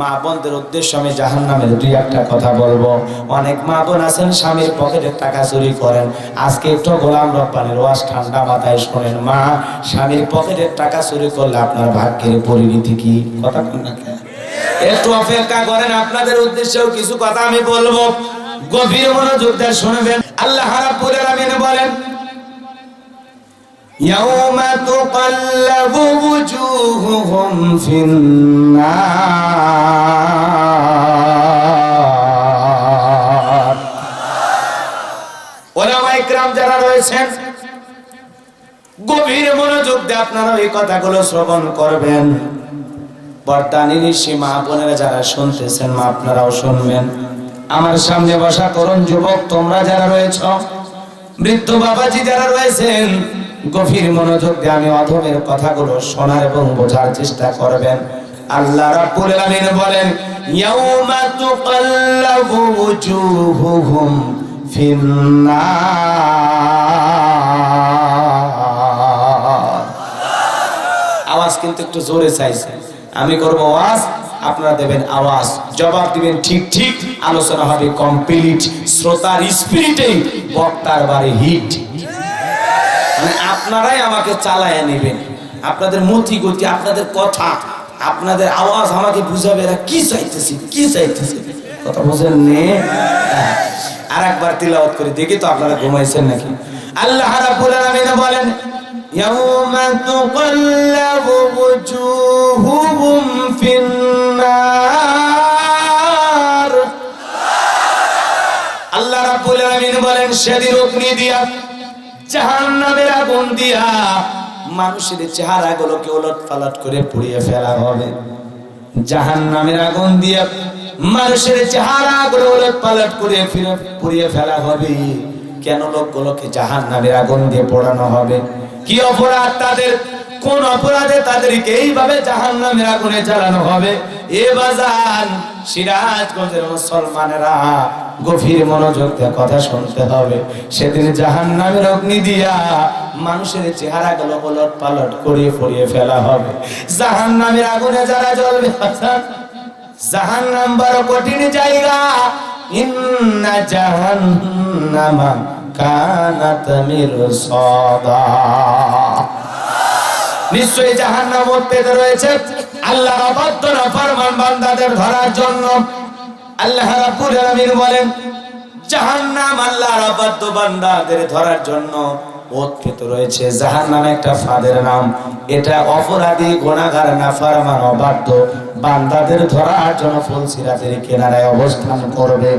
মা বোনদের উদ্দেশ্যে আমি জাহান নামের দুই একটা কথা বলব। অনেক মা বোন আছেন, স্বামীর পকেটের টাকা চুরি করেন। আজকে একটু গোলাম রব্বানের ওয়াজ ঠান্ডা মাথায় শোনেন। মা, স্বামীর পকেটের টাকা চুরি করলে আপনার ভাগ্যের পরিণতি কি? কথা একটু অপেক্ষা করেন, আপনাদের উদ্দেশ্যেও কিছু কথা আমি বলব। গভীর মনোযোগ দিয়ে শুনবেন। আল্লাহ রাব্বুল আলামিন বলেন يوم تقلب وجوههم في النار ওলামা ইকরাম যারা রয়েছেন গভীর মনোযোগ দিয়ে আপনারা এই কথাগুলো শ্রবণ করবেন বর্তানি ঋষি মা বোনেরা যারা শুনতেছেন মা আপনারাও শুনবেন আমার সামনে বসা করুন যুবক তোমরা যারা রয়েছ বৃদ্ধ বাবাজি যারা রয়েছেন গভীর মনোযোগ দিয়ে আমি অধমের কথাগুলো শোনার এবং বোঝার চেষ্টা করবেন। আল্লাহ রাব্বুল আলামিন বলেন, ইয়াউমা তুকাল্লাবু ফিন্নার। আওয়াজ কিন্তু একটু জোরে চাইছে। আমি করব আওয়াজ, আপনারা দেবেন আওয়াজ। জবাব দিবেন ঠিক ঠিক। আলোচনা হবে কমপ্লিট শ্রোতার স্পিরিটে বক্তার বাড়ি হিট। মানে আপনারাই আমাকে চালায় নেবেন। আপনাদের মতি গতি, আপনাদের কথা, আপনাদের আওয়াজ আমাকে বুঝাবে এরা কি চাইতেছে কি চাইতেছে। কথা বুঝেন নে? হ্যাঁ। আর একবার তিলাওয়াত করে দেখি তো আপনারা ঘুমাইছেন নাকি। আল্লাহ রাব্বুল আলামিন বলেন, ইয়াউমা তুকাল্লাবু বুজুহুহুম ফিন নার আল্লাহ রাব্বুল আলামিন বলেন, সেদিন অগ্নি দিয়া জাহান্নামের আগুন দিয়া মানুষের চেহারাগুলোকে ওলট পালট করে পুড়িয়ে ফেলা হবে। জাহান্নামের আগুন দিয়া মানুষের ওলট পালট করে ফিরে পুড়িয়ে ফেলা হবে। কেন লোকগুলোকে জাহান্নামের আগুন দিয়ে পড়ানো হবে? কি অপরাধ তাদের কোন অপরাধে তাদেরকে এইভাবে জাহান্নামের আগুনে জ্বালানো হবে? এ বাজান সিরাজগঞ্জের মুসলমানেরা গভীর মনোযোগ দিয়ে কথা শুনতে হবে। সেদিন জাহান জাহান্নামের অগ্নি দিয়া মানুষের চেহারা গুলো পলট পালট করিয়ে ফরিয়ে ফেলা হবে। জাহান জাহান্নামের আগুনে যারা জ্বলবে বাজান জাহান্নাম বড় কঠিন জায়গা। ইন্না জাহান্নামা কানাত মিরসাদা নিশ্চয়ই জাহান্নাম পেতে রয়েছে। আল্লাহর অবাধ্য নাফরমান বান্দাদের ধরার জন্য। আল্লাহ রাব্বুল বলেন, জাহান্নাম বান্দাদের ধরার জন্য রয়েছে। জাহান্নাম একটা নাম। এটা অপরাধী বান্দাদের ধরার জন্য অবস্থান করবে।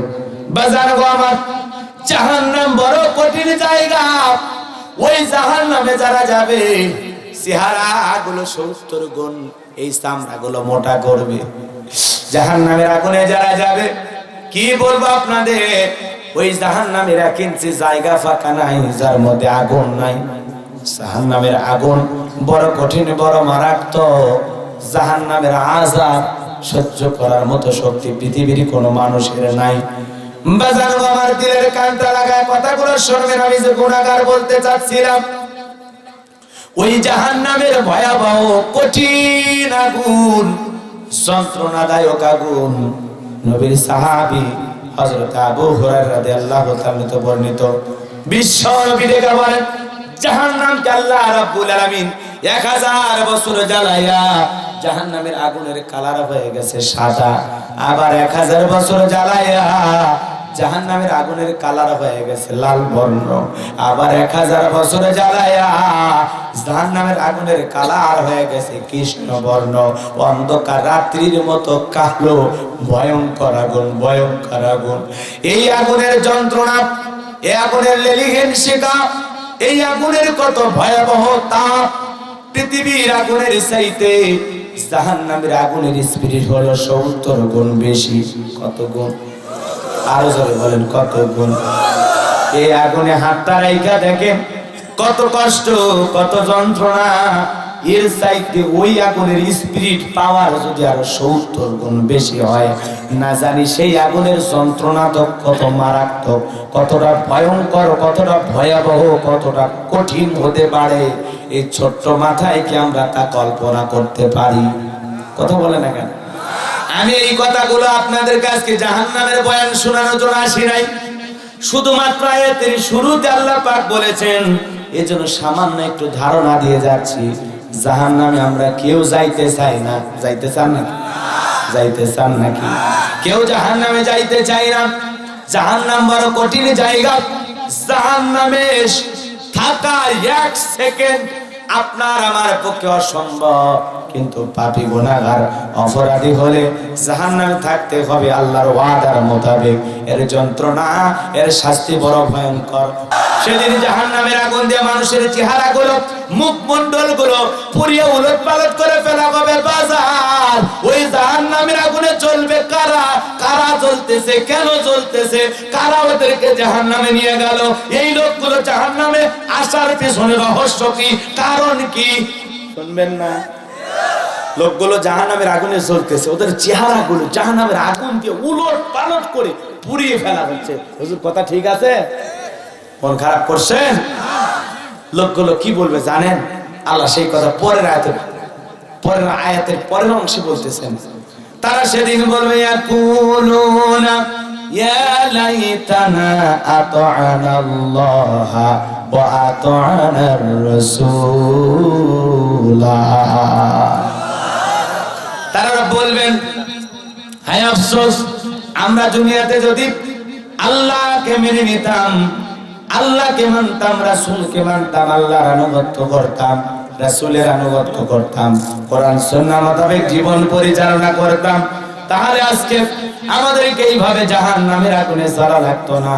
বড় কঠিন জায়গা। ওই জাহান্নামে যারা যাবে চেহারা গুলো সত্তর গুণ, এই চামড়া গুলো মোটা করবে। জাহান নামের আগুনে যারা যাবে, কি বলব আপনাদের? ওই জাহান নামের ইঞ্চি জায়গা ফাঁকা নাই, যার মধ্যে আগুন নাই। জাহান নামের আগুন বড় কঠিন, বড় মারাত্মক। জাহান নামের আজাব সহ্য করার মতো শক্তি পৃথিবীর কোনো মানুষের নাই। বাজানো আমার দিলের কানটা লাগায় কথাগুলো শুনবেন, আমি যে গুণাগার বলতে চাচ্ছিলাম। ওই জাহান নামের ভয়াবহ, কঠিন আগুন, যন্ত্রণাদায়ক আগুন। নবীর সাহাবি হযরত আবু রাদিয়াল্লাহু তাআলা তো বর্ণিত বিশ্ব নবী রেখা বলেন জাহান্নামকে আল্লাহ রাব্বুল আলামিন 1000 বছর জ্বালায়া জাহান্নামের আগুনের কালার হয়ে গেছে সাদা, আবার 1000 বছর জ্বালায়া জাহান নামের আগুনের কালার হয়ে গেছে, লাল বর্ণ। আবার এক হাজার বছরে জ্বালায়া জাহান নামের আগুনের কালার হয়ে গেছে কৃষ্ণ বর্ণ। অন্ধকার রাত্রির মতো কালো, ভয়ঙ্কর আগুন ভয়ঙ্কর আগুন। এই আগুনের যন্ত্রণা, এই আগুনের লেলিঘেন শিকা এই আগুনের কত ভয়াবহ তাপ পৃথিবীর আগুনের চাইতে জাহান নামের আগুনের স্পিরিট হলো সত্তর গুণ বেশি। কত গুণ? আরও জোরে বলেন, কত গুণ। এই আগুনে হাতটা রাইখা দেখেন, কত কষ্ট, কত যন্ত্রণা। এর চাইতে ওই আগুনের স্পিরিট পাওয়ার যদি আরও সত্তর গুণ বেশি হয়, না জানি সেই আগুনের যন্ত্রণা তো কত মারাত্মক, কতটা ভয়ঙ্কর, কতটা ভয়াবহ, কতটা কঠিন হতে পারে। এই ছোট্ট মাথায় কি আমরা তা কল্পনা করতে পারি? কথা বলে না কেন? আমি এই কথাগুলো আপনাদের কাছে জাহান্নামের বয়ান শোনানোর জন্য আসি নাই। শুধুমাত্র আয়াতের শুরুতে আল্লাহ পাক বলেছেন, এজন্য সামান্য একটু ধারণা দিয়ে যাচ্ছি, জাহান্নামে আমরা কেউ যাইতে চাই না। যাইতে চান না যাইতে চান নাকি? কেউ জাহান্নামে যাইতে চাই না। জাহান্নাম বড় কঠিন জায়গা। জাহান্নামে থাকা এক সেকেন্ড আপনার আমার পক্ষে অসম্ভব। কিন্তু পাপী গুনাহগার অপরাধী হলে জাহান্নামে থাকতে হবে আল্লাহর ওয়াদার মোতাবেক। এর যন্ত্রণা, এর শাস্তি বড় ভয়ঙ্কর। সেদিন জাহান্নামের আগুন দিয়ে মানুষের চেহারা গুলো মুখমন্ডলগুলো পুড়িয়ে উলট পালট করে ফেলা হবে বাজার। ওই জাহান্নামের আগুনে চলবে জ্বলতেছে, কেন জ্বলতেছে? কারা ওদেরকে জাহান্নামে নিয়ে গেল? এই লোকগুলো জাহান্নামে আসার পেছনে রহস্য কি? কারণ কি? শুনবেন না। লোকগুলো জাহান্নামের আগুনে জ্বলতেছে, ওদের চেহারা গুলো জাহান্নামের আগুন দিয়ে উলট পালট করে পুড়িয়ে ফেলা হচ্ছে। হুজুর, কথা ঠিক আছে? মন খারাপ করছেন? লোকগুলো কি বলবে জানেন? আল্লাহ সেই কথা পরের আয়াতে পরের আয়াতের পরের অংশে বলতেছেন। তারা সেদিন বলবে, ইয়াকুলুনা, ইয়া লাইতানা আতআনা আল্লাহ ওয়া আতআনা রাসূলা। তারা বলবেন, হায় আফসোস, আমরা দুনিয়াতে যদি আল্লাহকে মেনে নিতাম, আল্লাহকে মানতাম, রাসূলকে মানতাম, আল্লাহর আনুগত্য করতাম রাসূলের আনুগত্য করতাম, কোরআন, সুন্নাহ মোতাবেক জীবন পরিচালনা করতাম, তাহলে আজকে আমাদেরকে এইভাবে জাহান নামের আগুনে সারা লাগতো না।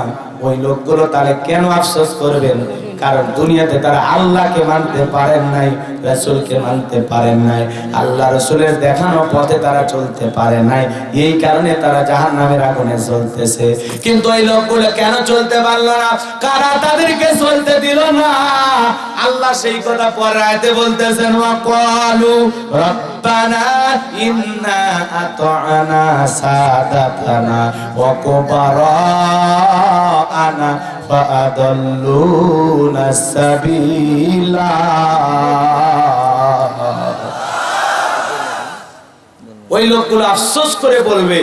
ওই লোকগুলো তাহলে কেন আফসোস করবেন? কারণ দুনিয়াতে তারা আল্লাহকে মানতে পারেন নাই, রসুলকে মানতে পারেন নাই, আল্লাহ রসুলের দেখানো পথে তারা চলতে পারে নাই। এই কারণে তারা জাহান নামের আগুনে চলতেছে কিন্তু এই লোকগুলো কেন চলতে পারল না? কারা তাদেরকে চলতে দিল না? আল্লাহ সেই কথা পরে আয়তে বলতেছেন, ওয়াকালু রব্বানা ইন্না আতআনা সাদাতানা ওয়া আনা ফাদাল্লুনা সাবিলা। ওই লোকগুলো আফসোস করে বলবে,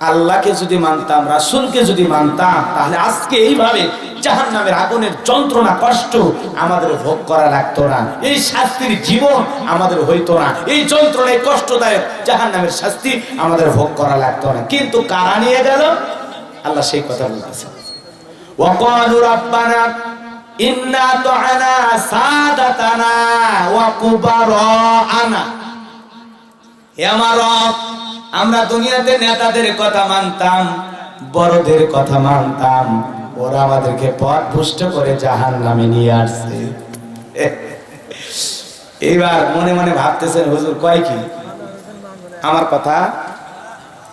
আল্লাহকে যদি মানতাম, রাসুলকে যদি মানতাম, তাহলে আজকে এইভাবে জাহান নামের আগুনের যন্ত্রণা, কষ্ট আমাদের ভোগ করা লাগতো না। এই শাস্তির জীবন আমাদের হইতো না। এই যন্ত্রণায় কষ্টদায়ক জাহান নামের শাস্তি আমাদের ভোগ করা লাগতো না। কিন্তু কারা নিয়ে গেল? আল্লাহ সেই কথা বলতেছে وقالوا ربنا إنا طعنا سادتنا وكبراءنا হে আমার রব, আমরা দুনিয়াতে নেতাদের কথা মানতাম বড়দের কথা মানতাম ওরা আমাদেরকে পথ ভুষ্ট করে জাহান নামে নিয়ে আসছে এইবার মনে মনে ভাবতেছেন হুজুর কয় কি আমার কথা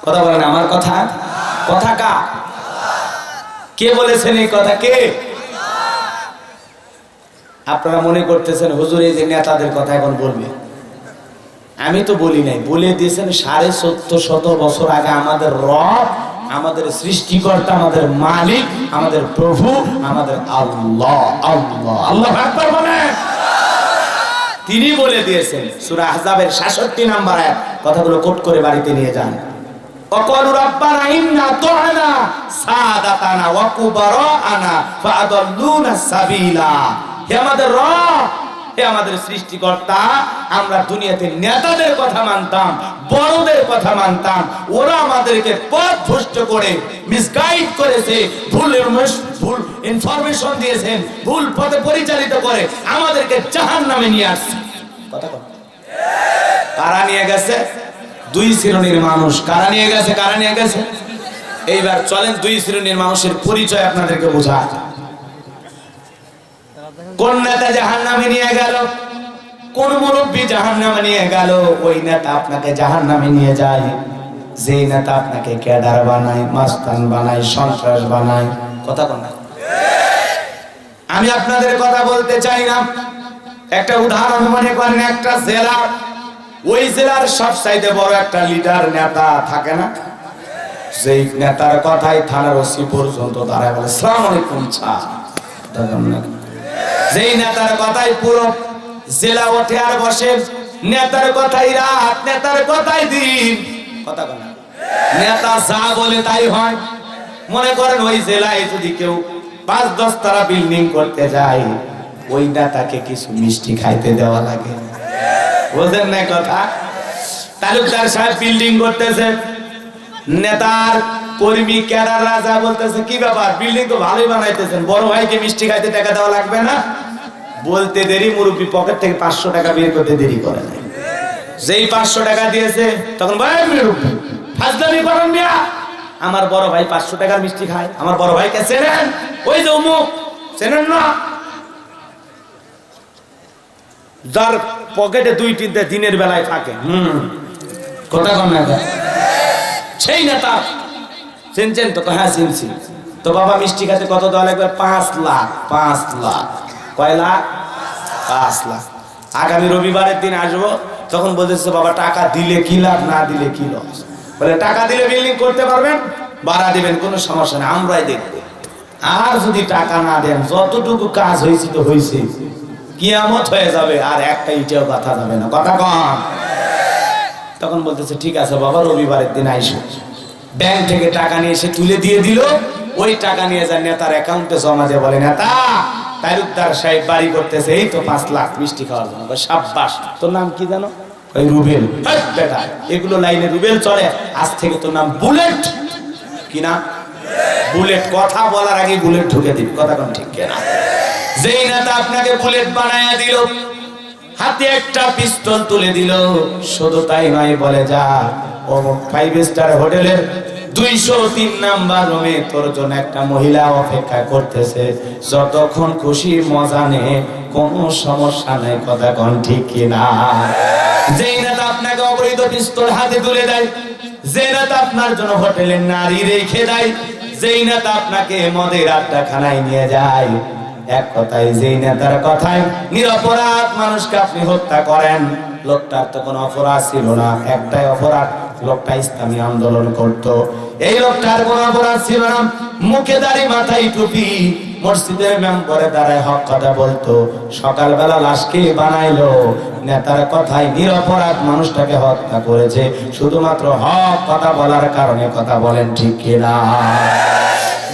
কথা বলেন আমার কথা কথা কা? কে বলেছেন এই কথা? কে? আপনারা মনে করতেছেন, হুজুর, এই যে নেতাদের কথা এখন বলবে। আমি তো বলি নাই, বলে দিয়েছেন সাড়ে চোদ্দ শত বছর আগে আমাদের রব, আমাদের সৃষ্টিকর্তা, আমাদের মালিক, আমাদের প্রভু, আমাদের আল্লাহ আল্লাহ। আল্লাহ তিনি বলে দিয়েছেন, সূরা আহজাবের 66 নাম্বার কথাগুলো কোট করে বাড়িতে নিয়ে যান। وقالوا ربنا إنا طعنا سادتنا وكبراءنا فأضلونا السبيل হে আমাদের রব হে আমাদের সৃষ্টিকর্তা আমরা দুনিয়াতে নেতাদের কথা মানতাম বড়দের কথা মানতাম ওরা আমাদেরকে পথ ভ্রষ্ট করে মিসগাইড করেছে ভুল ইনফরমেশ- ভুল ইনফরমেশন দিয়েছেন ভুল পথে পরিচালিত করে আমাদেরকে জাহান্নামে নিয়ে আসছে কথা কথা কারা নিয়ে গেছে দুই শ্রেণির মানুষ কারা নিয়ে গেছে, কারা নিয়ে গেছে? এইবার চলেন দুই শ্রেণির মানুষের পরিচয় আপনাদেরকে বোঝা কোন নেতা জাহান নামে নিয়ে গেল? কোন মুরব্বী জাহান নামে নিয়ে গেল? ওই নেতা আপনাকে জাহান নামে নিয়ে যায়। যেই নেতা আপনাকে ক্যাডার বানায়, মাস্তান বানায়, সন্ত্রাস বানায়, কথা কোন আমি আপনাদের কথা বলতে চাই না। একটা উদাহরণ মনে করেন, একটা জেলা ওই জেলার সব সাইডে বড় একটা লিডার নেতা থাকে না? সেই নেতার কথাই থানার ওসি পর্যন্ত দাঁড়ায় বলে, সালাম আলাইকুম যেই নেতার কথাই পুরো জেলা ওঠে আর বসে, নেতার কথাই রাত, নেতার কথাই দিন। কথা বলা নেতা যা বলে তাই হয়। মনে করেন ওই জেলায় যদি কেউ পাঁচ দশ তারা বিল্ডিং করতে যায়, ওই নেতাকে কিছু মিষ্টি খাইতে দেওয়া লাগে। না কথা? তালুকদার সাহেব বিল্ডিং করতেছে। নেতার কর্মী রাজা বলতেছে, কি ব্যাপার? বিল্ডিং তো ভালোই বানাইতেছেন। বড় ভাইকে মিষ্টি খাইতে টাকা দেওয়া লাগবে না? বলতে দেরি, মুরব্বী পকেট থেকে পাঁচশো টাকা করতে দেরি করে নাই। যেই পাঁচশো টাকা দিয়েছে, তখন করেন আমার বড় ভাই পাঁচশো টাকার মিষ্টি খায়। আমার বড় ভাইকে চেনেন? ওই যে চেনেন না? যার পকেটে দুই তিনটে দিনের বেলায় থাকে। হুম। কথা কম না সেই নেতা। চিনছেন তো? হ্যাঁ চিনছি। তো বাবা মিষ্টি খাতে কত দেওয়া লাগবে? পাঁচ লাখ পাঁচ লাখ। কয় লাখ? পাঁচ লাখ। আগামী রবিবারের দিন আসব, তখন বলতেছে, বাবা, টাকা দিলে কি লাভ? না দিলে কি লস? বলে, টাকা দিলে বিল্ডিং করতে পারবেন? বাড়া দিবেন, কোনো সমস্যা নেই, আমরাই দেখব। আর যদি টাকা না দেন, যতটুকু কাজ হয়েছে তো হয়েছে। কিয়ামত হয়ে যাবে আর একটা ইটেও কথা যাবে না। কথা কম তখন বলতেছে ঠিক আছে বাবা রবিবারের দিন আইসো। ব্যাংক থেকে টাকা নিয়ে এসে তুলে দিয়ে দিল। ওই টাকা নিয়ে যান নেতার অ্যাকাউন্টে জমা দিয়ে বলে নেতা তালুকদার সাহেব বাড়ি করতেছে এই তো পাঁচ লাখ মিষ্টি খাওয়ার জন্য। সাব্বাস তোর নাম কি জানো? ওই রুবেল। হেই, বেটা এগুলো লাইনে রুবেল চলে আজ থেকে তোর নাম বুলেট। কি নাম? বুলেট। কথা বলার আগে বুলেট ঢুকে দিবি। কথা কোন ঠিক কেনা? যেই আপনাকে বুলেট বানায়া দিল। হাতে একটা পিস্তল তুলে দিল। শুধু তাই নয়, বলে যা ও ফাইভ স্টার হোটেলের দুইশো তিন নাম্বার রুমে তোর জন্য একটা মহিলা অপেক্ষা করতেছে। যতক্ষণ খুশি মজা নে কোনো সমস্যা নেই, কথা কোন ঠিক কিনা। যেই নেতা আপনাকে অবৈধ পিস্তল হাতে তুলে দেয়। যে নেতা আপনার জন্য হোটেলের নারী রেখে দেয়। যেই নেতা আপনাকে মদের আড্ডা খানায় নিয়ে যায়। এক কথায় যেই নেতার কথায় নিরপরাধ মানুষকে আপনি হত্যা করেন, লোকটার তো কোনো অপরাধ ছিল না, একটাই অপরাধ, লোকটা ইসলামী আন্দোলন করত। এই লোকটার কোনো অপরাধ ছিল না, মুখে দাড়ি, মাথায় টুপি, মসজিদের মেম্বরে দাঁড়ায় হক কথা বলতো, সকালবেলা লাশকে বানাইলো? নেতার কথায় নিরপরাধ মানুষটাকে হত্যা করেছে, শুধুমাত্র হক কথা বলার কারণে কথা বলেন ঠিক কিনা?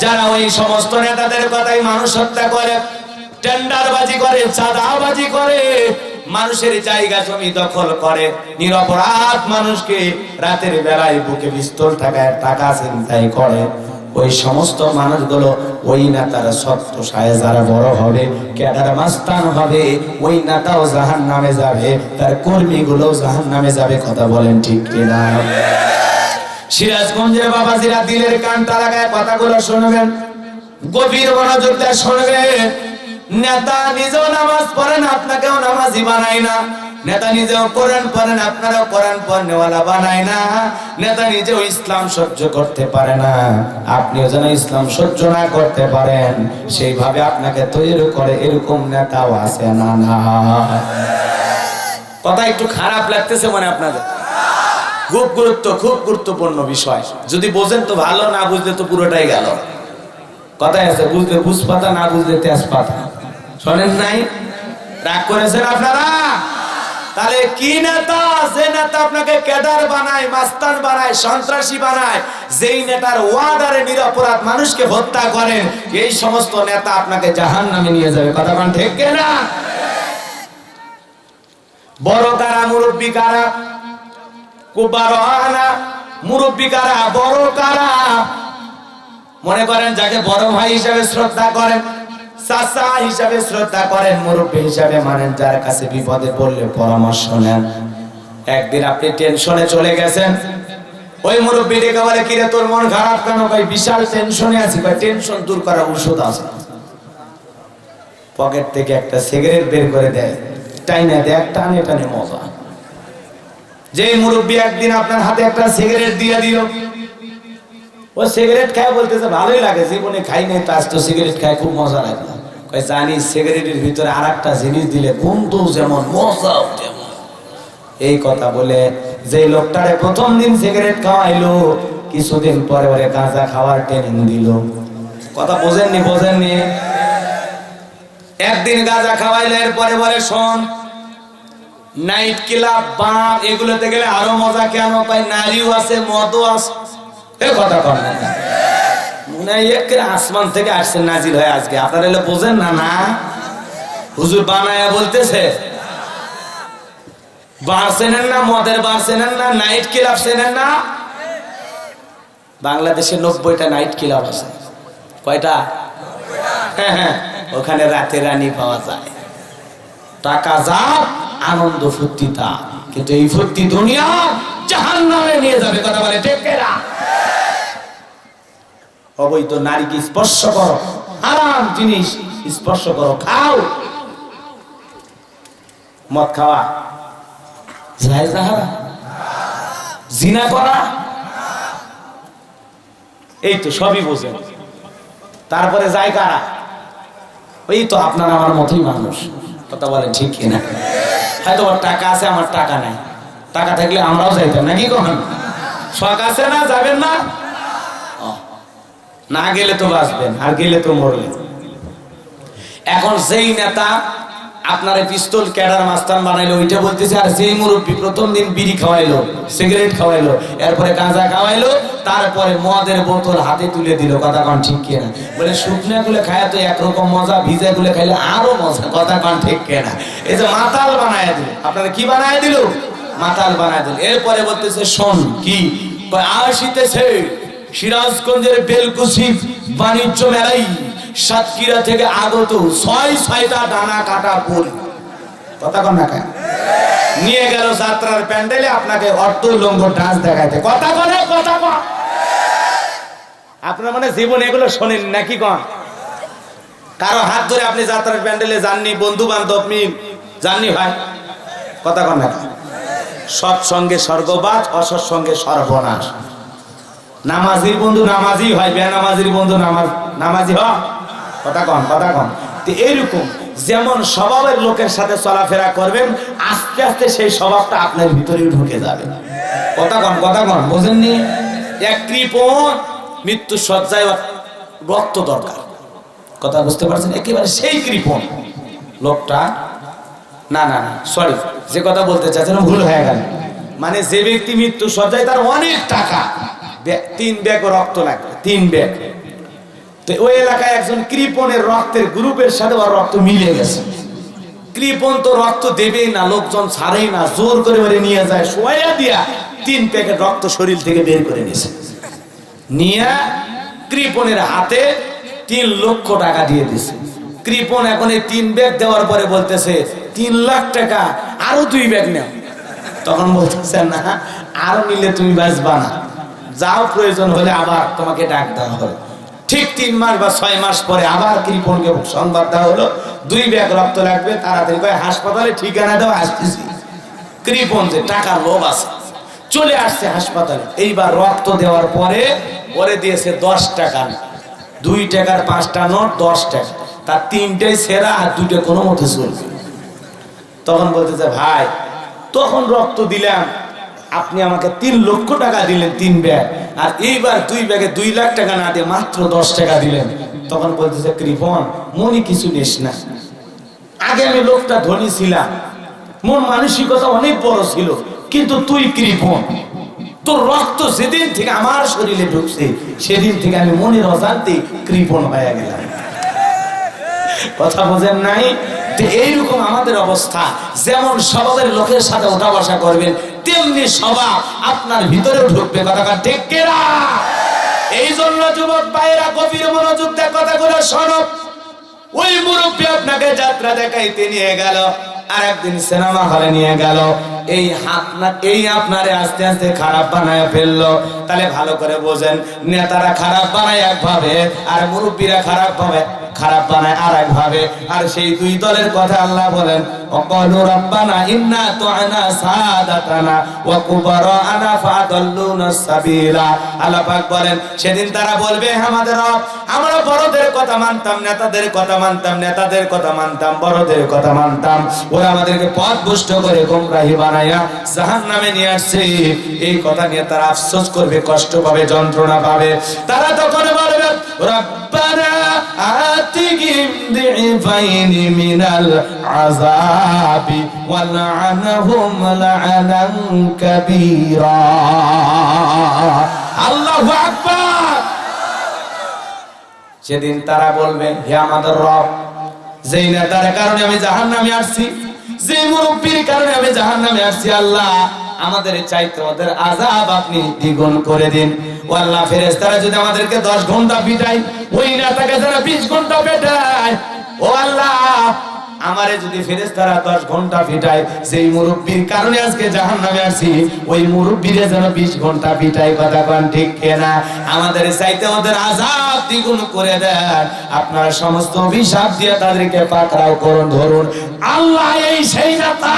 যারা ওই সমস্ত নেতাদের কথাই মানুষ হত্যা করে, টেন্ডারবাজি করে, চাঁদাবাজি করে, মানুষের জায়গা জমি দখল করে, নিরপরাধ মানুষকে রাতের বেলায় বুকে পিস্তল টাকায় টাকা চিন্তাই করে। ওই সমস্ত মানুষগুলো ওই নেতার সত্য সায় যারা বড় হবে, ক্যাডার মাস্তান হবে, ওই নেতাও জাহান নামে যাবে, তার কর্মীগুলো জাহান নামে যাবে, কথা বলেন ঠিক কিনা? সিরাজগঞ্জের বাবাজিরা দিলের কানটা লাগায় কথাগুলো শুনবেন। গভীর মনোযোগ দিয়ে শুনবেন নেতা নিজেও নামাজ পড়েন, আপনাকেও নামাজি বানায় না। নেতা নিজেও কোরআন পড়েন, আপনারাও কোরআন পড়নেওয়ালা বানায় না। নেতা নিজেও ইসলাম সহ্য করতে পারে না। আপনিও যেন ইসলাম সহ্য না করতে পারেন, সেইভাবে আপনাকে তৈরি করে এরকম নেতাও আছে না না। কথা একটু খারাপ লাগতেছে মানে আপনাদের। খুব গুরুত্ব, খুব গুরুত্বপূর্ণ বিষয়। যদি বোঝেন তো ভালো, না বুঝলে তো পুরোটাই গেল। কথাই আছে, বুঝলে বুঝপাতা না বুঝলে তেজপাতা। শোনেন নাই? রাগ করেছেন আপনারা? তাহলে কি নেতা, যে নেতা আপনাকে ক্যাডার বানায়, মাস্তান বানায়, সন্ত্রাসী বানায়, যেই নেতার ওয়ার্ডারে নিরপরাধ মানুষকে হত্যা করেন, এই সমস্ত নেতা আপনাকে জাহান নামে নিয়ে যাবে। কথা ঠিক না বড় কারা, মুরব্বী কারা? কুবারহানা মুরব্বী কারা বড় কারা মনে করেন যাকে বড় ভাই হিসাবে শ্রদ্ধা করেন, চাচা হিসাবে শ্রদ্ধা করেন, মুরব্বী হিসাবে মানেন, যার কাছে বিপদে পড়লে পরামর্শ নেন। একদিন আপনি টেনশনে চলে গেছেন। ওই মুরব্বী ডেকে বলে, কিরে, তোর মন খারাপ কেন? ভাই, বিশাল টেনশনে আছি। ভাই, টেনশন দূর করার ওষুধ আছে। পকেট থেকে একটা সিগারেট বের করে দেয়। টাইনে দেয়, টানে টানে মজা। যে মুরব্বী একদিন আপনার হাতে একটা সিগারেট দিয়ে দিল। ও সিগারেট খায় বলতেছে, ভালোই লাগে, জীবনে খাই নাই, তো তো সিগারেট খায়, খুব মজা লাগে কয়, জানি সিগারেটের ভিতরে আর একটা জিনিস দিলে বন্ধু যেমন, মজাও তেমন। এই কথা বলে যে লোকটারে প্রথম দিন সিগারেট খাওয়াইলো, কিছুদিন পরে ওরে গাঁজা খাওয়ার ট্রেনিং দিল। কথা বোঝেননি বোঝেননি? একদিন গাঁজা খাওয়াইলে এরপরে বলে, শোন নাইট ক্লাব এগুলোতে গেলে আরও মজা কেন পাই? নারীও আছে, মদও আছে। এ কথা আসমান থেকে আসছে নাজিল হয়ে আজকে। এলে বোঝেন না না? হুজুর বানায়া বলতেছে, বার চেনেন না, মদের বার চেনেন না নাইট ক্লাব চেনেন না? বাংলাদেশে নব্বইটা নাইট ক্লাব আছে। কয়টা? হ্যাঁ হ্যাঁ ওখানে রাতে রানী পাওয়া যায়। টাকা যা আনন্দ ফুর্তি তা। কিন্তু এই ফুর্তি দুনিয়া জাহান নামে নিয়ে যাবে, কথা বলে টেকেরা অবৈধ নারীকে স্পর্শ করো, হারাম জিনিস স্পর্শ করো, খাও। মদ খাওয়া জিনা করা, এই তো সবই বোঝেন। তারপরে যায় কারা? ওই তো আপনার আমার মতোই মানুষ, কথা বলেন ঠিক কিনা? হয়তো ওর টাকা আছে, আমার টাকা নাই। টাকা থাকলে আমরাও যাইতাম, নাকি কখন শখ আছে না? যাবেন না? না গেলে তো বাঁচবেন, আর গেলে তো মরলেন। এখন যেই নেতা আপনার পিস্তল, ক্যাডার মাস্তান বানাইলো, ওইটা বলতেছে, আর সেই মুরব্বী প্রথম দিন বিড়ি খাওয়াইলো, সিগারেট খাওয়াইলো, এরপরে গাঁজা খাওয়াইলো, তারপরে মদের বোতল হাতে তুলে দিল। কথা কন ঠিক কিনা? বলে শুকনা গুলো খায় তো একরকম মজা ভিজা গুলো খাইলে আরও মজা। কথা কন ঠিক কিনা? এই যে মাতাল বানায় দিল। আপনারা কি বানায় দিল? মাতাল বানায় দিল। এরপরে বলতেছে, শোন, কি? আসিতেছে সিরাজগঞ্জের বেলকুচি বাণিজ্য মেলাই সাতক্ষীরা থেকে আগত ছয় ছয়টা ডানা কাটা পুল। কথা কন না কেন? নিয়ে গেল যাত্রার প্যান্ডেলে আপনাকে অর্ধ লঙ্গ ডান্স দেখাইতে। কথা বলে কথা কন। আপনার মানে জীবন এগুলো শোনেন নাকি কন? কারও হাত ধরে আপনি যাত্রার প্যান্ডেলে যাননি বন্ধু বান্ধব মিল যাননি ভাই? কথা কন না কেন? সৎসঙ্গে স্বর্গবাজ অসৎসঙ্গে সর্বনাশ। নামাজির বন্ধু নামাজি হয়, বেনামাজির বন্ধু নামাজ, নামাজি হয়। কথা কন কথা কন। তো এইরকম যেমন স্বভাবের লোকের সাথে চলাফেরা করবেন, আস্তে আস্তে সেই স্বভাবটা আপনার ভিতরেই ঢুকে যাবে। কথা কন কথা কন, বোঝেননি? এক কৃপণ মৃত্যু সজ্জায় রক্ত দরকার। কথা বুঝতে পারছেন? একেবারে সেই কৃপণ। লোকটা, না না না সরি যে কথা বলতে চাচ্ছিলাম ভুল হয়ে গেল। মানে যে ব্যক্তি মৃত্যু সজ্জায় তার অনেক টাকা। তিন ব্যাগ রক্ত লাগবে, তিন ব্যাগ। তো ওই এলাকায় একজন কৃপণের রক্তের গ্রুপের সাথে ওর রক্ত মিলে গেছে। কৃপণ তো রক্ত দেবেই না, লোকজন ছাড়েই না, জোর করে ওরে নিয়ে যায় সোয়া দিয়া তিন প্যাকেট রক্ত শরীর থেকে বের করে নিয়েছে। নিয়ে কৃপণের হাতে তিন লক্ষ টাকা দিয়ে দিছে। কৃপণ এখন এই তিন ব্যাগ দেওয়ার পরে বলতেছে, তিন লাখ টাকা, আরও দুই ব্যাগ নেও। তখন বলতেছে, না, আরও নিলে তুমি বাঁচবা না। যাও প্রয়োজন হলে আবার তোমাকে ডাক দেওয়া হলো। ঠিক তিন মাস বা ছয় মাস পরে আবার কৃপণকে সংবাদ দেওয়া হলো। দুই ব্যাগ রক্ত লাগবে, তাড়াতাড়ি করে হাসপাতালে ঠিকানা দেওয়া আসতেছি। কৃপণ যে টাকার লোভ আছে, চলে আসছে হাসপাতালে। এইবার রক্ত দেওয়ার পরে পরে দিয়েছে দশ টাকা দুই টাকার পাঁচটা নোট, দশ টাকা। তার তিনটাই সেরা আর দুইটা কোনো মতে চলবে। তখন বলতেছে, ভাই, তখন রক্ত দিলাম আপনি আমাকে তিন লক্ষ টাকা দিলেন তিন ব্যাগ। আর এইবার দুই ব্যাগে দুই লাখ টাকা না দিয়ে মাত্র দশ টাকা দিলেন। তখন বলতেছে, কৃপন, মনি কিছু নিস না। আগে আমি লোকটা ধনী ছিলাম। মন মানসিকতা অনেক বড় ছিল। কিন্তু তুই কৃপণ তোর রক্ত যেদিন থেকে আমার শরীরে ঢুকছে, সেদিন থেকে আমি মনের অজান্তে কৃপণ হয়ে গেলাম। কথা বোঝেন নাই? এইরকম আমাদের অবস্থা। যেমন স্বভাবের লোকের সাথে ওঠা বসা করবেন তেমনি স্বভাব আপনার ভিতরেও ঢুকবে কথা ঠিক এই জন্য যুবক ভাইয়েরা, গভীর মনোযোগ দিয়ে কথাগুলো শোনো। ওই মুরব্বী আপনাকে যাত্রা দেখাইতে নিয়ে গেল আর একদিন সিনেমা হলে নিয়ে গেল। এই এই আপনারে আস্তে আস্তে খারাপ বানায় ফেলল। তাহলে ভালো করে বোঝেন, নেতারা খারাপ বানায় একভাবে আর মুরব্বীরা খারাপ ভাবে খারাপ বানায় আর একভাবে আর সেই দুই দলের কথা আল্লাহ বলেন, অকলু রাব্বানা ইন্না তুআনা সাদাতানা ওয়া কুবারানা ফাদাল্লুনা সাবিলা। আল্লাহ পাক বলেন, সেদিন তারা বলবে, "হে আমাদের রব, আমরা বড়দের কথা মানতাম, নেতাদের কথা মানতাম, নেতাদের কথা মানতাম, বড়দের কথা মানতাম। ওরা আমাদেরকে পথ ভ্রষ্ট করে গোমরাহি বানায়া জাহান্নামে নিয়ে আসছে। এই কথা নিয়ে তারা আফসোস করবে, কষ্ট পাবে, যন্ত্রণা পাবে। তারা তখন বলবে ربنا آتهم ضعفين من العذاب ولعنهم لعنا كبيرا الله أكبر সেদিন তারা বলবে হে আমাদের রব যেই নেতার কারণে আমি জাহান নামে আসছি যে মুরব্বীর কারণে আমি জাহান নামে আসছি আল্লাহ আমাদের চাইতে ওদের আজাব আপনি দ্বিগুণ করে দিন। ও আল্লাহ, ফেরেশতারা যদি আমাদেরকে দশ ঘণ্টা পিটাই ওই নেতাকে যারা বিশ ঘণ্টা পেটায়। ও আল্লাহ, আমারে যদি ফেরেশতারা দশ ঘণ্টা পিটায় সেই মুরব্বীর কারণে আজকে জাহান নামে আসছি ওই মুরব্বীরে যেন বিশ ঘণ্টা পিটাই কথা কন ঠিক কেনা? আমাদের চাইতে ওদের আজাব দ্বিগুণ করে দেন। আপনারা সমস্ত অভিশাপ দিয়ে তাদেরকে পাকড়াও করুন, ধরুন। আল্লাহ, এই সেই নেতা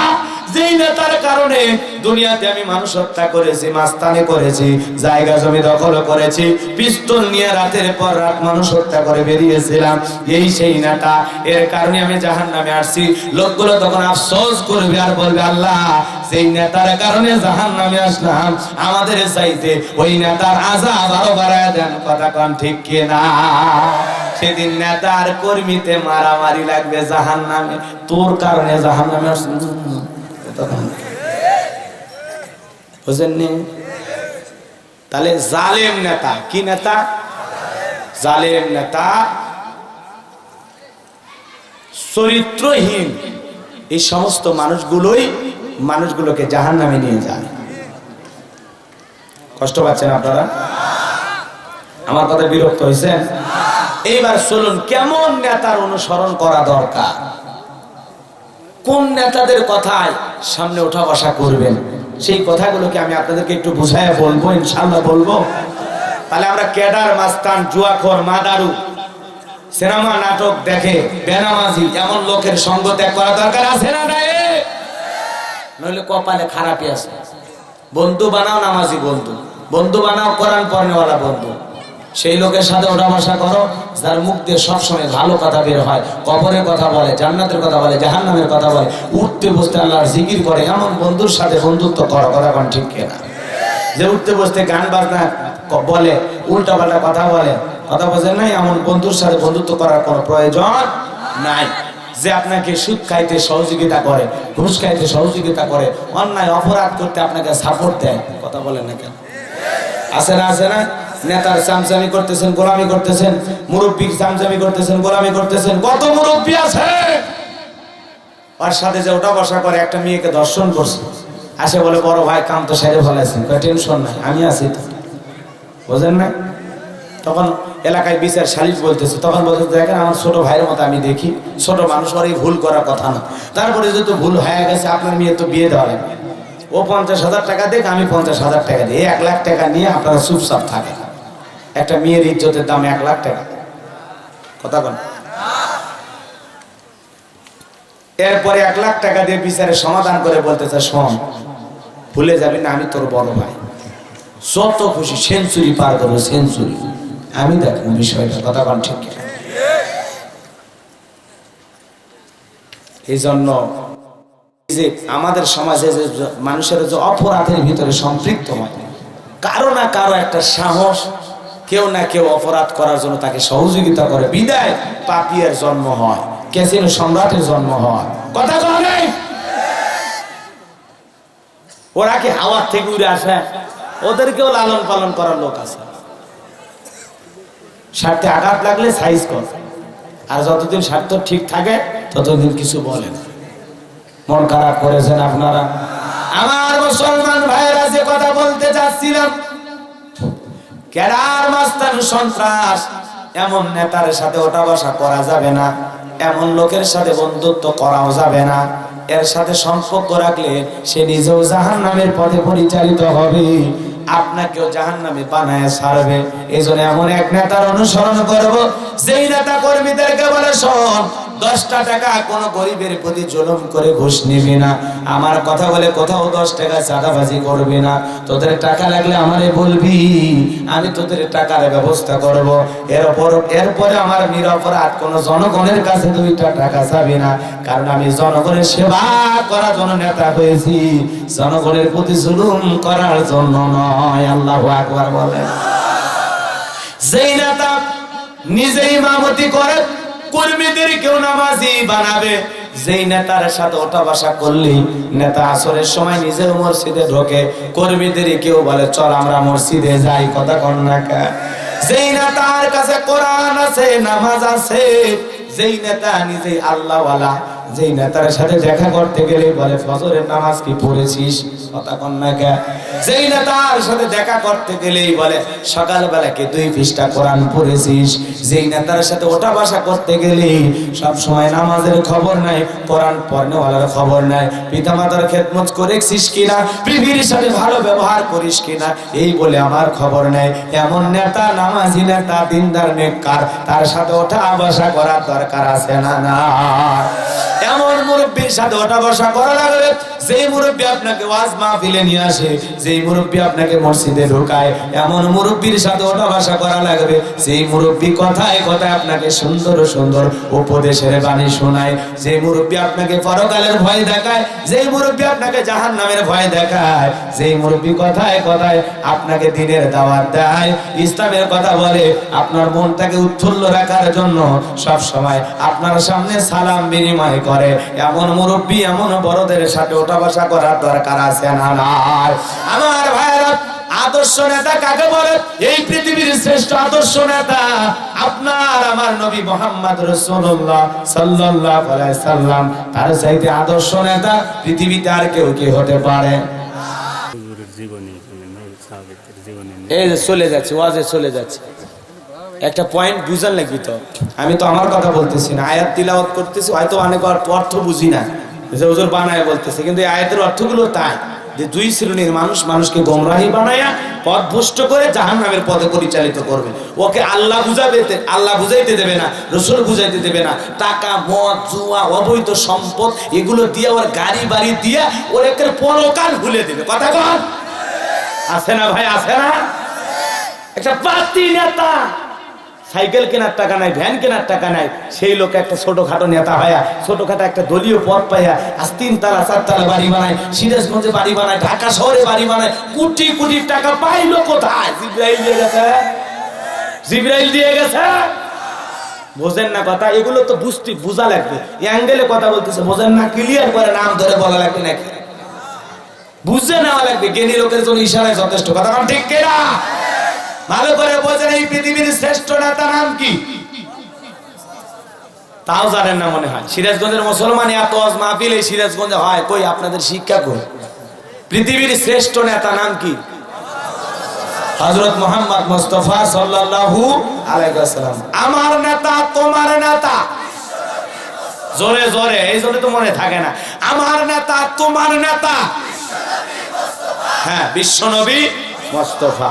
লোকগুলো তখন আফসোস করবে আর বলবে, আল্লাহ সেই নেতার কারণে জাহান নামে আসলাম, আমাদের চাইতে ওই নেতার আজাব আরও বাড়ায় দেন। কথা কন ঠিক কিনা সেদিন নেতার কর্মীতে মারামারি লাগবে জাহান নামে তোর কারণে জাহান নামে তাহলে জালেম নেতা, কি নেতা? জালেম নেতা চরিত্রহীন। এই সমস্ত মানুষগুলোই মানুষগুলোকে জাহান নামে নিয়ে যায়। কষ্ট পাচ্ছেন আপনারা? আমার কথা বিরক্ত হয়েছেন এইবার চলুন, কেমন নেতার অনুসরণ করা দরকার? কোন নেতাদের কথায় সামনে ওঠা বসা করবেন। সেই কথাগুলোকে আমি আপনাদেরকে একটু বুঝাইয়া বলব ইনশাল্লাহ বলব। তাহলে আমরা ক্যাডার মাস্তান, জুয়াখোর, মাদারু, সিনেমা, নাটক দেখে, বেনামাজি, এমন লোকের সঙ্গ ত্যাগ করা দরকার আছে না নাই? নইলে কপালে খারাপই আছে। বন্ধু বানাও নামাজি বন্ধু। বন্ধু বানাও কোরআন পড়নেওয়ালা বন্ধু। সেই লোকের সাথে ওঠা বসা করো, যার মুখ দিয়ে সবসময় ভালো কথা বের হয়, কবরের কথা বলে, জান্নাতের কথা বলে, জাহান্নামের কথা বলে, উঠতে বসতে আল্লাহর জিকির করে, এমন বন্ধুর সাথে বন্ধুত্ব করো, কথা কোন ঠিক কেনা? যে উঠতে বসতে গান বাজনা বলে উল্টা পাল্টা কথা বলে, কথা বোঝেন নাই, এমন বন্ধুর সাথে বন্ধুত্ব করার কোনো প্রয়োজন নাই। যে আপনাকে সুদ খাইতে সহযোগিতা করে, ঘুষ খাইতে সহযোগিতা করে, অন্যায়, অপরাধ করতে আপনাকে সাপোর্ট দেয়, কথা বলেন না কেন? আছে না আছে না? নেতার চামচামি করতেছেন, গোলামি করতেছেন, মুরব্বীর চামচামি করতেছেন, গোলামি করতেছেন, কত মুরব্বী আছে? ওর সাথে যে ওটা বসা করে, একটা মেয়েকে দর্শন করছে। আসে বলে, বড় ভাই কাম তো সেরে ভালো আছেন টেনশন নাই, আমি আছি তো। বোঝেন না তখন এলাকায় বিচার সালিশ বলতেছে, তখন বলতে দেখেন, আমার ছোট ভাইয়ের মতো আমি দেখি। ছোট মানুষ, ওর এই ভুল করার কথা না। তারপরে যেহেতু ভুল হয়ে গেছে, আপনার মেয়ে তো বিয়ে দেওয়া ও পঞ্চাশ হাজার টাকা দেখ, আমি পঞ্চাশ হাজার টাকা দিই। এক লাখ টাকা নিয়ে আপনারা চুপচাপ থাকে একটা মেয়ের ইজ্জতের দাম এক লাখ টাকা। কথা বল। এরপরে এক লাখ টাকা দিয়ে বিচারে সমাধান করে বলতেছে শোন, ভুলে যাবি না আমি তোর বড় ভাই। যত খুশি সেঞ্চুরি পার করব, সেঞ্চুরি। আমি দেখব বিষয়টা, কথা বল ঠিক এই জন্য যে আমাদের সমাজে যে মানুষের যে অপরাধের ভিতরে সম্পৃক্ত হয়, কারও না কারও একটা সাহস কেউ না কেউ অপরাধ করার জন্য তাকে সহযোগিতা করে। বিদায়, পাপিয়ার জন্ম হয়, ক্যাসিনো সম্রাটের জন্ম হয়। কথা নেই? ওরা কি হাওয়ার থেকে উড়ে আসে? ওদেরকেও লালন পালন করার লোক আছে। স্বার্থে আঘাত লাগলে সাইজ কর। আর যতদিন স্বার্থ ঠিক থাকে, ততদিন কিছু বলে না। মন খারাপ করেছেন আপনারা? আমার মুসলমান ভাইয়েরা যে কথা বলতে চাচ্ছিলাম কেরার মাস্তান সন্ত্রাস। এমন নেতার সাথে ওঠা বসা করা যাবে না। এমন লোকের সাথে বন্ধুত্ব করাও যাবে না। এর সাথে সম্পর্ক রাখলে সে নিজেও জাহান নামের পথে পরিচালিত হবে। আপনাকেও জাহান নামে বানায় ছাড়বে। এই এমন এক নেতার অনুসরণ করব, যেই নেতা কর্মীদেরকে বলে, শোন দশটা টাকা কোন গরিবের প্রতি জুলুম করে ঘুষ নিবি না। আমার কথা বলে কোথাও দশ টাকা চাঁদাবাজি করবি না। তোদের টাকা লাগলে আমারে বলবি, আমি তোদের টাকার ব্যবস্থা করব। এরপর, এরপরে আমার নিরপরাধ, কোন জনগণের কাছে দুইটা টাকা চাবি না। কারণ আমি জনগণের সেবা করার জন্য নেতা হয়েছি। জনগণের প্রতি জুলুম করার জন্য নয়, আল্লাহ আকবার বলেন। যেই নেতা নিজেই মামতি করে কর্মীদের কেউ নামাজি বানাবে। যেই নেতার সাথে ওঠা বাসা করলি, নেতা আসরের সময় নিজের মসজিদে ঢোকে, কর্মীদের কেউ বলে, চল আমরা মসজিদে যাই, কথা কন না যেই নেতার কাছে কোরআন আছে, নামাজ আছে যেই নেতা নিজেই আল্লাহওয়ালা, যেই নেতার সাথে দেখা করতে গেলে বলে, ফজরের নামাজ কি পড়েছিস? কথা কন না যেই নেতার সাথে দেখা করতে গেলেই বলে সকালবেলা কে দুই পৃষ্ঠা কোরআন পড়েছিস। যেই নেতার সাথে ওঠা বসা করতে গেলেই সব সময় নামাজের খবর নাই, কোরআন পড়নেওয়ালার খবর নাই। পিতামাতার খেদমত করেছিস কিনা? পৃথিবীর সাথে ভালো ব্যবহার করিস কিনা? এই বলে আমার খবর নাই। এমন নেতা, নামাজি নেতা, দিনদার, নেককার, তার সাথে ওঠা বসা করার দরকার আছে না না। এমন মুরব্বীর সাথে ওঠা বসা করা লাগবে। যেই মুরব্বী আপনাকে ওয়াজ মাহফিলে নিয়ে আসে, যেই মুরব্বী আপনাকে মসজিদে ঢোকায়, এমন মুরব্বীর সাথে ওঠা বসা করা লাগবে। যেই মুরব্বী কথায় কথায় আপনাকে সুন্দর সুন্দর উপদেশের বাণী শোনায় যে মুরব্বী আপনাকে পরকালের ভয় দেখায়, যেই মুরব্বী আপনাকে জাহান নামের ভয় দেখায়, যেই মুরব্বী কথায় কথায় আপনাকে দিনের দাওয়াত দেয়। ইসলামের কথা বলে আপনার মনটাকে উৎফুল্ল রাখার জন্য সব সময় আপনার সামনে সালাম বিনিময় করে এমন মুরব্বী এমন বড়দের সাথে ওঠা বসা করার দরকার আছে না নাই? আমার ভাইরা আদর্শ নেতা কাকে বলে? এই পৃথিবীর শ্রেষ্ঠ আদর্শ নেতা আপনার আমার নবী মোহাম্মদ রসুল্লাহ সাল্লাল্লাহু আলাইহি সাল্লাম। তার চাইতে আদর্শ নেতা পৃথিবীতে আর কেউ কি হতে পারে? জীবনী সাহাবিদের জীবনী এই যে চলে যাচ্ছে ওয়াজে চলে যাচ্ছে। একটা পয়েন্ট বুঝার লাগবে তো। আমি তো আমার কথা বলতেছি না, আয়াত তিলাওয়াত করতেছি, হয়তো অনেক অর্থ- বুঝি না। যে হুজুর বানায় বলতেছে, কিন্তু এই আয়াতের অর্থগুলো তাই। যে দুই শ্রেণির মানুষ, মানুষকে গোমরাহি বানায়া পথ ভ্রষ্ট করে জাহান নামের পথে পরিচালিত করবে। ওকে আল্লাহ বুঝাবে আল্লাহ বুঝাইতে দেবে না, রসুল বুঝাইতে দেবে না। টাকা, মদ, জুয়া, অবৈধ সম্পদ, এগুলো দিয়ে ওর গাড়ি বাড়ি দিয়ে ওর একের পরকাল ভুলে দেবে। কথা কন আছে না ভাই, আছে না? একটা পাতি নেতা। সাইকেল কেনার টাকা নাই, ভ্যান কেনার টাকা নাই। সেই লোক একটা ছোটখাটো নেতা হয়া, ছোটখাটো একটা দলীয় পদ পাইয়া আজ তিন তালা চার তালা বাড়ি বানায়, সিরাজগঞ্জে বাড়ি বানায়, ঢাকা শহরে বাড়ি বানায়, কোটি কোটি টাকা পাইলো কোথায়? দিয়ে গেছে? দিয়ে গেছে? বোঝেন না কথা, এগুলো তো বুঝতে, বোঝা লাগবে। অ্যাঙ্গেলে কথা বলতেছে, বোঝেন না ক্লিয়ার করে নাম ধরে বলা লাগবে নাকি? বুঝে নেওয়া লাগবে, জ্ঞানী লোকের জন্য ইশারায় যথেষ্ট কথা। ঠিক কেনা? ভালো করে বোঝেন এই পৃথিবীর শ্রেষ্ঠ নেতা নাম কি? তাও জানেন না মনে হয়। সিরাজগঞ্জের মুসলমান এত মাহফিল, এই সিরাজগঞ্জে হয় কই? আপনাদের শিক্ষা কই? পৃথিবীর শ্রেষ্ঠ নেতা নাম কি? হযরত মোহাম্মদ আমার নেতা, তোমার নেতা। জোরে জোরে, এই জন্য তো মনে থাকে না। আমার নেতা, তোমার নেতা। হ্যাঁ বিশ্বনবী মোস্তফা।